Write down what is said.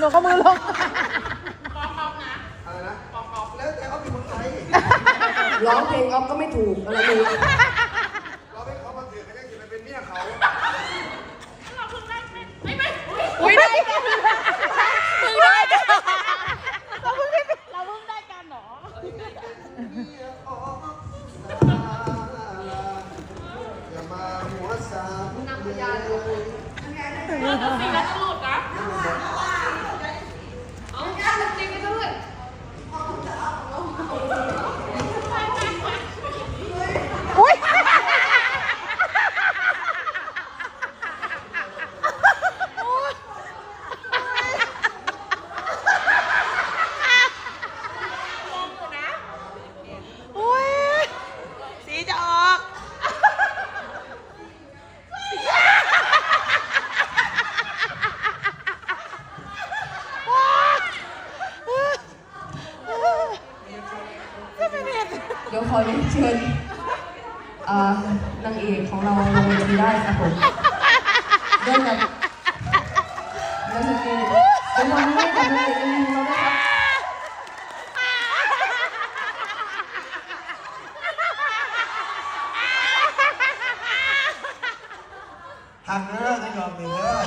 หนูก็มือลง อะไรนะแล้วแต่เขาเป็นคนไทยร้องเพลงออฟก็ไม่ถูกอะไรเลยเราไม่เขามาถือกันยังจะไปเป็นเมียเขาอุ้ยได้กันมึงได้กันเราเพิ่งได้เราเพิ่งได้กันเหรออย่ามาหัวสามนำพยานอุ้ เดี๋ยวขอเรียนเชิญอ่านางเอกของเราลงเวทีได้ครับผมเริ่มจากเริ่มจากเกมเดี๋ยววันนี้กับนางเอกยังมีเราด้ครับหักเด้อจะยอมเลยเด้อ